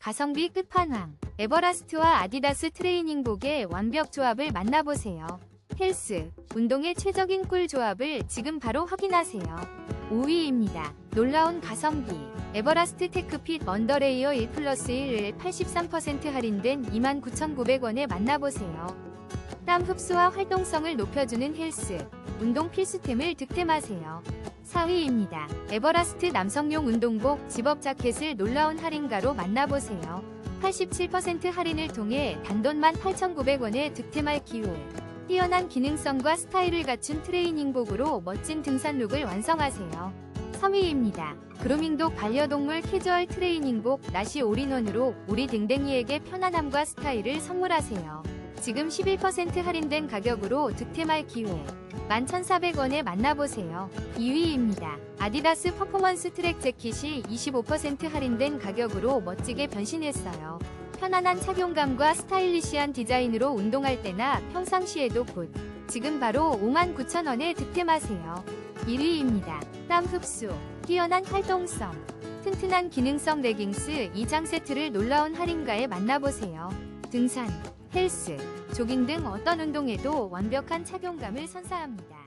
가성비 끝판왕. 에버라스트와 아디다스 트레이닝복의 완벽 조합을 만나보세요. 헬스, 운동의 최적인 꿀 조합을 지금 바로 확인하세요. 5위입니다. 놀라운 가성비. 에버라스트 테크핏 언더레이어 1 플러스 1을 83% 할인된 29,900원에 만나보세요. 땀 흡수와 활동성을 높여주는 헬스, 운동 필수템을 득템하세요. 4위입니다. 에버라스트 남성용 운동복 집업 자켓을 놀라운 할인가로 만나보세요. 87% 할인을 통해 단돈 18,900원에 득템할 기회. 뛰어난 기능성과 스타일을 갖춘 트레이닝복으로 멋진 등산 룩을 완성하세요. 3위입니다. 그루밍독 반려동물 캐주얼 트레이닝복 나시 올인원으로 우리 댕댕이에게 편안함과 스타일을 선물하세요. 지금 11% 할인된 가격으로 득템할 기회. 11,400원에 만나보세요. 2위입니다. 아디다스 퍼포먼스 트랙 재킷이 25% 할인된 가격으로 멋지게 변신했어요. 편안한 착용감과 스타일리시한 디자인으로 운동할 때나 평상시에도 굿. 지금 바로 59,000원에 득템하세요. 1위입니다. 땀 흡수, 뛰어난 활동성, 튼튼한 기능성 레깅스 2장 세트를 놀라운 할인가에 만나보세요. 등산, 헬스, 조깅 등 어떤 운동에도 완벽한 착용감을 선사합니다.